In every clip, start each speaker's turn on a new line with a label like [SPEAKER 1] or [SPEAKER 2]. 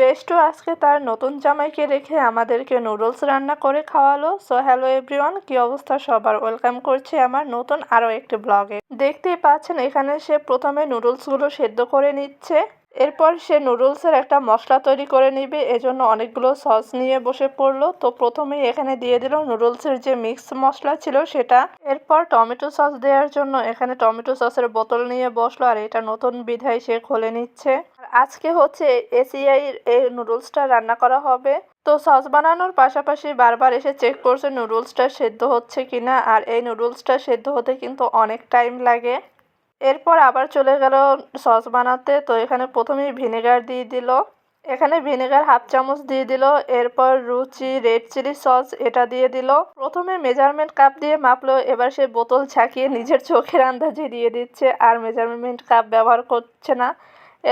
[SPEAKER 1] বেস্টু আজকে তার নতুন জামাইকে রেখে আমাদেরকে নুডলস রান্না করে খাওয়ালো। সো হ্যালো এভরিওয়ান কি অবস্থা? সবার ওয়েলকাম করছে আমার নতুন আরও একটি ব্লগে দেখতেই পাচ্ছেন, এখানে সে প্রথমে নুডলসগুলো সেদ্ধ করে নিচ্ছে। এরপর সে নুডলসের একটা মশলা তৈরি করে নিবে, এজন্য অনেকগুলো সস নিয়ে বসে পড়ল। তো প্রথমেই এখানে দিয়ে দিল নুডলসের যে মিক্স মশলা ছিল সেটা। এরপর টমেটো সস দেওয়ার জন্য এখানে টমেটো সসের বোতল নিয়ে বসল, আর এটা নতুন বিধায় সে খুলে নিচ্ছে। আজকে হচ্ছে এসিআই এই নুডলসটা রান্না করা হবে। তো সস বানানোর পাশাপাশি বারবার এসে চেক করছে নুডলসটা সেদ্ধ হচ্ছে কিনা, আর এই নুডলসটা সেদ্ধ হতে কিন্তু অনেক টাইম লাগে। এরপর আবার চলে গেল সস বানাতে। তো এখানে প্রথমেই ভিনেগার দিয়ে দিল। এখানে ভিনেগার হাফ চামচ দিয়ে দিল। এরপর রুচি, রেড চিলি সস এটা দিয়ে দিল। প্রথমে মেজারমেন্ট কাপ দিয়ে মাপলো। এবার সে বোতল ছাকিয়ে নিজের চোখের আন্দাজে দিয়ে দিচ্ছে। আর মেজারমেন্ট কাপ ব্যবহার করছে না।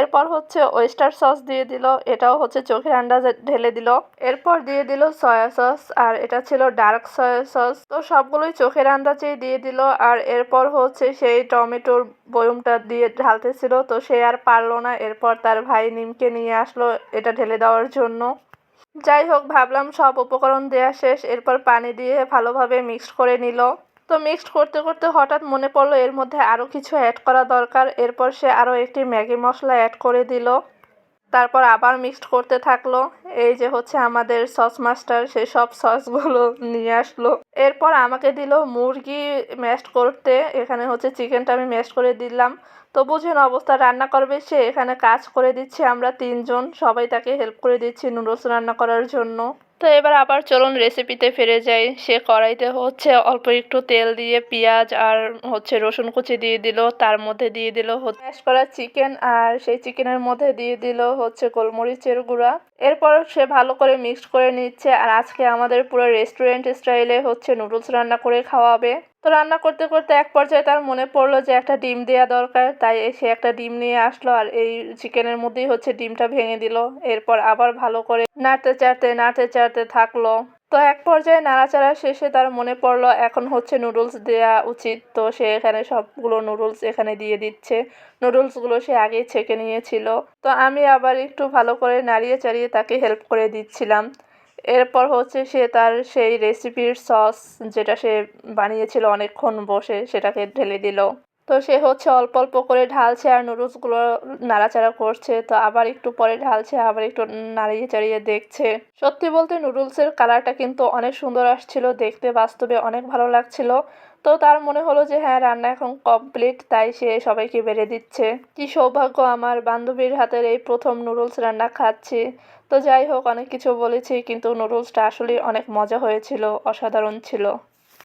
[SPEAKER 1] এরপর হচ্ছে ওয়েস্টার সস দিয়ে দিল, এটাও হচ্ছে চোখের আন্দাজে ঢেলে দিল। এরপর দিয়ে দিল সয়া সস আর এটা ছিল ডার্ক সয়া সস তো সবগুলোই চোখের আন্দাজেই দিয়ে দিল, আর এরপর হচ্ছে সেই টমেটোর বয়মটা দিয়ে ঢালতেছিল, তো সে আর পারল না। এরপর তার ভাই নিমকে নিয়ে আসলো এটা ঢেলে দেওয়ার জন্য। যাই হোক, ভাবলাম সব উপকরণ দেওয়া শেষ। এরপর পানি দিয়ে ভালোভাবে মিক্সড করে নিল। তো মিক্সড করতে করতে হঠাৎ মনে পড়ল এর মধ্যে আরও কিছু অ্যাড করা দরকার। এরপর সে আরও একটি ম্যাগি মশলা অ্যাড করে দিল। তারপর আবার মিক্সড করতে থাকল। এই যে হচ্ছে আমাদের সস মাস্টার সে সব সসগুলো নিয়ে আসলো। এরপর আমাকে দিল মুরগি ম্যাশড করতে। এখানে হচ্ছে চিকেনটা আমি ম্যাশ করে দিলাম। তো বুঝেন অবস্থা, রান্না করবে সে। এখানে কাজ করে দিচ্ছে আমরা তিনজন। সবাই তাকে হেল্প করে দিচ্ছি নুডলস রান্না করার জন্য। তো এবার আবার চলুন রেসিপিতে ফিরে যাই। সে কড়াইতে হচ্ছে অল্প একটু তেল দিয়ে পেঁয়াজ আর হচ্ছে রসুন কুচি দিয়ে দিল, তার মধ্যে দিয়ে দিল ম্যাশ করা চিকেন আর সেই চিকেনের মধ্যে দিয়ে দিল হচ্ছে গোলমরিচের গুঁড়া। এরপর সে ভালো করে মিক্সড করে নিচ্ছে আর আজকে আমাদের পুরো রেস্টুরেন্ট স্টাইলে হচ্ছে নুডলস রান্না করে খাওয়াবে। তো রান্না করতে করতে এক পর্যায়ে তার মনে পড়ল যে একটা ডিম দেওয়া দরকার, তাই সে একটা ডিম নিয়ে আসলো আর এই চিকেনের মধ্যেই হচ্ছে ডিমটা ভেঙে দিল। এরপর আবার ভালো করে নাড়তে চাড়তে নাড়তে চাড়তে থাকল। তো এক পর্যায়ে নাড়াচাড়া শেষে তার মনে পড়ল, এখন হচ্ছে নুডলস দেওয়া উচিত। তো সে এখানে সবগুলো নুডলস এখানে দিয়ে দিচ্ছে। নুডলসগুলো সে আগেই ছেঁকে নিয়েছিল। তো আমি আবার একটু ভালো করে নাড়িয়ে চাড়িয়ে তাকে হেল্প করে দিচ্ছিলাম। এরপর হচ্ছে সে তার সেই রেসিপির সস যেটা সে বানিয়েছিল অনেকক্ষণ বসে সেটাকে ঢেলে দিল। তো সে হচ্ছে অল্প অল্প করে ঢালছে আর নুডলসগুলো নাড়াচাড়া করছে। তো আবার একটু পরে ঢালছে, আবার একটু নাড়িয়ে চাড়িয়ে দেখছে। সত্যি বলতে নুডলসের কালারটা কিন্তু অনেক সুন্দর আসছিল, দেখতে বাস্তবে অনেক ভালো লাগছিল। তো তার মনে হলো যে হ্যাঁ রান্না এখন কমপ্লিট তাই সে সবাইকে বেড়ে দিচ্ছে। কি সৌভাগ্য আমার, বান্ধবীর হাতের এই প্রথম নুডলস রান্না খাচ্ছি। তো যাই হোক, অনেক কিছু বলেছি, কিন্তু নুডলসটা আসলে অনেক মজা হয়েছিল, অসাধারণ ছিল।